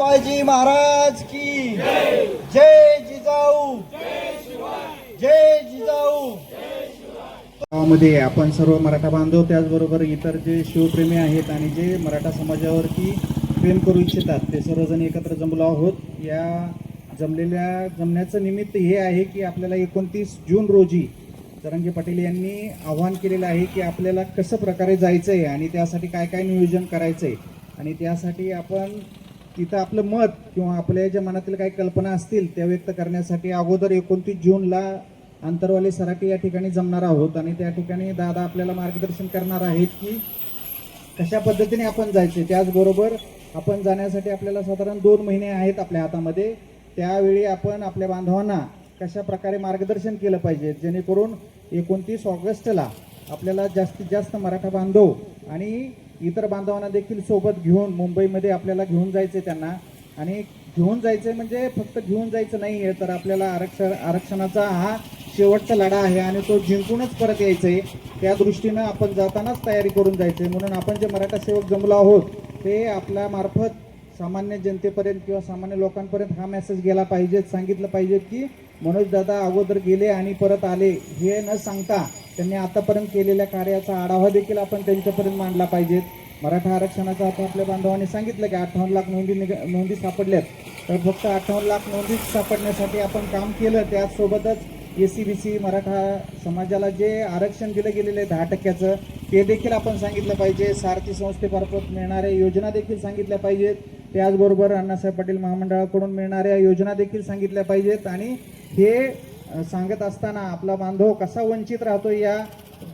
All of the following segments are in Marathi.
संभाजी महाराज की जय जिजाऊ. जय जिजाऊ. मध्ये आपण सर्व मराठा बांधव त्याचबरोबर इतर जे शिवप्रेमी आहेत आणि जे मराठा समाजावरती प्रेम करू इच्छितात ते सर्वजण एकत्र जमलो आहोत. या जमलेल्या जमण्याचं निमित्त हे आहे की आपल्याला एकोणतीस जून रोजी तरंगे पाटील यांनी आव्हान केलेलं आहे की आपल्याला कसं प्रकारे जायचं आहे आणि त्यासाठी काय काय नियोजन करायचं आहे आणि त्यासाठी आपण तिथं आपलं मत किंवा आपल्या ज्या मनातील काही कल्पना असतील त्या व्यक्त करण्यासाठी अगोदर एकोणतीस जूनला आंतरवाली सराटी या ठिकाणी जमणार आहोत आणि त्या ठिकाणी दादा आपल्याला मार्गदर्शन करणार आहेत की कशा पद्धतीने आपण जायचे. त्याचबरोबर आपण जाण्यासाठी आपल्याला साधारण दोन महिने आहेत आपल्या हातामध्ये. त्यावेळी आपण आपल्या बांधवांना कशा प्रकारे मार्गदर्शन केलं पाहिजे? जेणेकरून एकोणतीस ऑगस्टला आपल्याला जास्तीत जास्त मराठा बांधव आणि इतर बांधवांना देखील सोबत घेऊन मुंबईमध्ये आपल्याला घेऊन जायचे त्यांना. आणि घेऊन जायचं म्हणजे फक्त घेऊन जायचं नाही आहे तर आपल्याला आरक्षण आरक्षणाचा हा शेवटचा लढा आहे आणि तो जिंकूनच परत यायचं आहे त्या दृष्टीनं आपण जातानाच तयारी करून जायचं आहे म्हणून आपण जे मराठा सेवक जमलो आहोत ते आपल्यामार्फत सामान्य जनतेपर्यंत किंवा सामान्य लोकांपर्यंत हा मेसेज गेला पाहिजेत सांगितलं पाहिजे की मनोजदादा अगोदर गेले आणि परत आले हे न सांगता त्यांनी आतापर्यंत केलेल्या कार्याचा आढावा देखील आपण त्यांच्यापर्यंत मांडला पाहिजेत मराठा आरक्षणाचा आता आपल्या बांधवांनी सांगितलं की अठ्ठावन्न लाख नोंदी निग नोंदी सापडल्यात. तर फक्त अठ्ठावन्न लाख नोंदी सापडण्यासाठी आपण काम केलं. त्याचसोबतच A C B C Maratha समाजाला जे आरक्षण दिलं गेलेलं आहे दहा टक्क्याचं ते देखील आपण सांगितलं पाहिजे. सारथी संस्थेमार्फत मिळणाऱ्या योजना देखील सांगितल्या पाहिजेत. त्याचबरोबर अण्णासाहेब पाटील महामंडळाकडून मिळणाऱ्या योजना देखील सांगितल्या पाहिजेत. आणि हे सांगत असताना आपला बांधव कसा वंचित राहतो या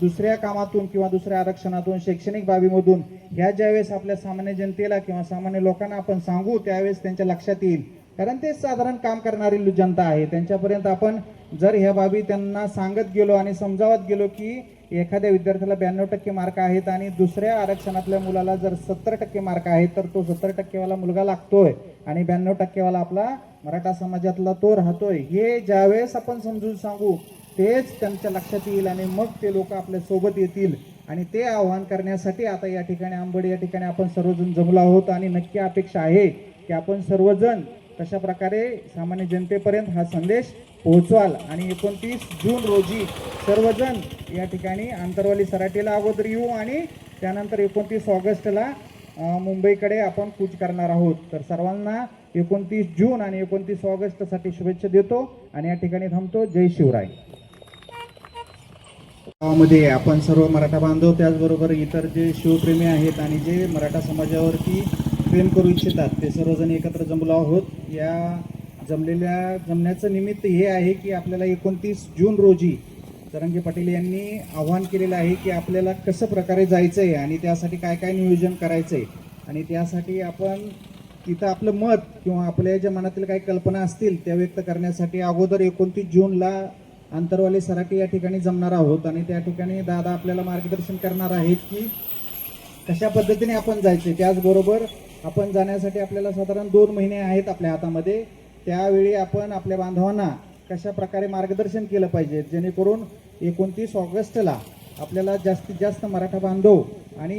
दुसऱ्या कामातून किंवा दुसऱ्या आरक्षणातून शैक्षणिक बाबीमधून ह्या ज्यावेळेस आपल्या सामान्य जनतेला किंवा सामान्य लोकांना आपण सांगू त्यावेळेस त्यांच्या लक्षात येईल. कारण ते साधारण काम करणारी जनता आहे. त्यांच्यापर्यंत आपण जर ह्या बाबी त्यांना सांगत गेलो आणि समजावत गेलो की एखाद्या विद्यार्थ्याला ब्याण्णव टक्के मार्क आहेत आणि दुसऱ्या आरक्षणातल्या मुलाला जर सत्तर टक्के मार्क आहेत तर तो सत्तर टक्केवाला मुलगा लागतोय आणि ब्याण्णव टक्केवाला आपला मराठा समाजातला तो राहतोय. हे ज्यावेळेस आपण समजून सांगू तेच त्यांच्या लक्षात येईल आणि मग ते लोक आपल्यासोबत येतील. आणि ते आव्हान करण्यासाठी आता या ठिकाणी आंबड या ठिकाणी आपण सर्वजण जमलो आहोत आणि नक्की अपेक्षा आहे की आपण सर्वजण कशा प्रकारे सामान्य जनतेपर्यंत हा संदेश पोहोचवाल. आणि एकोणतीस जून रोजी सर्वजण या ठिकाणी आंतरवाली सराटीला अगोदर येऊ आणि त्यानंतर एकोणतीस ऑगस्टला मुंबईकडे आपण कूच करणार आहोत. तर सर्वांना एकोणतीस जून आणि एकोणतीस ऑगस्टसाठी शुभेच्छा देतो आणि या ठिकाणी थांबतो. जय शिवराय. गावामध्ये आपण सर्व मराठा बांधव त्याचबरोबर इतर जे शिवप्रेमी आहेत आणि जे मराठा समाजावरती प्रेम करू इच्छितात ते सर्वजण एकत्र जमलो आहोत. या जमलेल्या जमण्याचं निमित्त हे आहे की आपल्याला एकोणतीस जून रोजी तरंगे पाटील यांनी आव्हान केलेलं आहे की आपल्याला कसं प्रकारे जायचं आहे आणि त्यासाठी काय काय नियोजन करायचं आहे आणि त्यासाठी आपण तिथं आपलं मत किंवा आपल्या ज्या मनातील काही कल्पना असतील त्या व्यक्त करण्यासाठी अगोदर एकोणतीस जूनला अंतरवाले सराटी या ठिकाणी जमणार आहोत. आणि त्या ठिकाणी दादा आपल्याला मार्गदर्शन करणार आहेत की कशा पद्धतीने आपण जायचे त्याचबरोबर आपण जाण्यासाठी आपल्याला साधारण दोन महिने आहेत आपल्या हातामध्ये. त्यावेळी आपण आपल्या बांधवांना कशा प्रकारे मार्गदर्शन केलं पाहिजे? जेणेकरून एकोणतीस ऑगस्टला आपल्याला जास्तीत जास्त मराठा बांधव आणि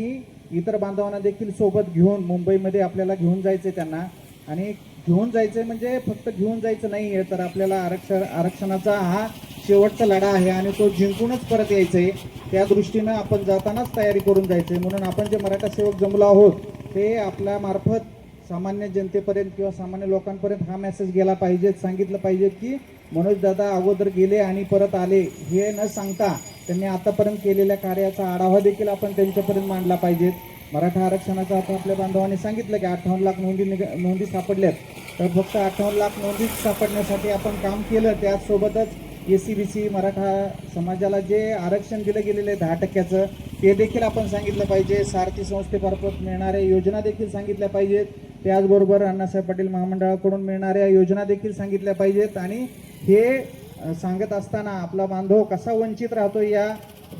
इतर बांधवांना देखील सोबत घेऊन मुंबईमध्ये आपल्याला घेऊन जायचे त्यांना. आणि घेऊन जायचं म्हणजे फक्त घेऊन जायचं नाही आहे तर आपल्याला आरक्षण आरक्षणाचा हा शेवटचा लढा आहे आणि तो जिंकूनच परत यायचं आहे त्या दृष्टीनं आपण जातानाच तयारी करून जायचं आहे म्हणून आपण जे मराठा सेवक जमलो आहोत ते आपल्या मार्फत सामान्य जनतेपर्यंत किंवा सामान्य लोकांपर्यंत हा मेसेज गेला पाहिजेत सांगितलं पाहिजे की मनोज दादा अगोदर गेले आणि परत आले हे न सांगता त्यांनी आतापर्यंत केलेल्या कार्याचा आढावा देखील आपण त्यांच्यापर्यंत मांडला पाहिजेत मराठा आरक्षणाचा आता आपल्या बांधवांनी सांगितलं की अठ्ठावन्न लाख नोंदी निग नोंदी सापडल्यात. तर फक्त अठ्ठावन्न लाख नोंदी सापडण्यासाठी आपण काम केलं त्याचसोबतच A C B C Maratha समाजाला जे आरक्षण दिलं गेलेलं आहे दहा टक्क्याचं ते देखील आपण सांगितलं पाहिजे. सारथी संस्थेमार्फत मिळणाऱ्या योजना देखील सांगितल्या पाहिजेत. त्याचबरोबर अण्णासाहेब पाटील महामंडळाकडून मिळणाऱ्या योजना देखील सांगितल्या पाहिजेत. आणि हे सांगत असताना आपला बांधव कसा वंचित राहतो या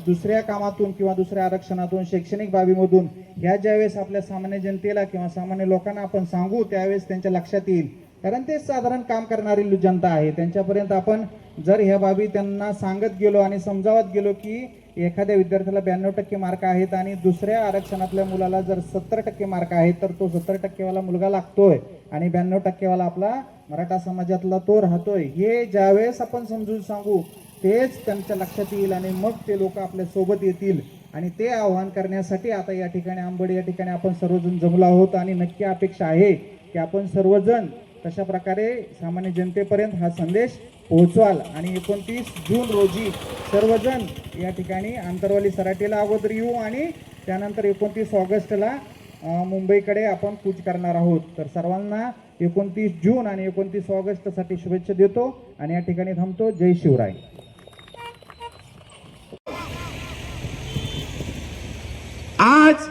दुसऱ्या कामातून किंवा दुसऱ्या आरक्षणातून शैक्षणिक बाबीमधून ह्या ज्यावेळेस आपल्या सामान्य जनतेला किंवा सामान्य लोकांना आपण सांगू त्यावेळेस त्यांच्या लक्षात येईल. कारण ते साधारण काम करणारी जनता आहे. त्यांच्यापर्यंत आपण जर ह्या बाबी त्यांना सांगत गेलो आणि समजावत गेलो की एखाद्या विद्यार्थ्याला ब्याण्णव टक्के मार्क आहेत आणि दुसऱ्या आरक्षणातल्या मुलाला जर सत्तर टक्के मार्क आहेत तर तो सत्तर टक्केवाला मुलगा लागतोय आणि ब्याण्णव टक्केवाला आपला मराठा समाजातला तो राहतोय. हे ज्यावेळेस आपण समजून सांगू तेच त्यांच्या लक्षात येईल आणि मग ते लोक आपल्यासोबत येतील. आणि ते आव्हान करण्यासाठी आता या ठिकाणी आंबड या ठिकाणी आपण सर्वजण जमलो आहोत आणि नक्की अपेक्षा आहे की आपण सर्वजण तशा प्रकारे सामान्य जनतेपर्यंत हा संदेश पोहोचवाल आणि एकोणतीस जून रोजी सर्वजण या ठिकाणी आंतरवाली सराटीला अगोदर येऊ आणि त्यानंतर एकोणतीस ऑगस्टला मुंबईकडे आपण कूच करणार आहोत. तर सर्वांना एकोणतीस जून आणि एकोणतीस ऑगस्टसाठी शुभेच्छा देतो आणि या ठिकाणी थांबतो. जय शिवराय. आज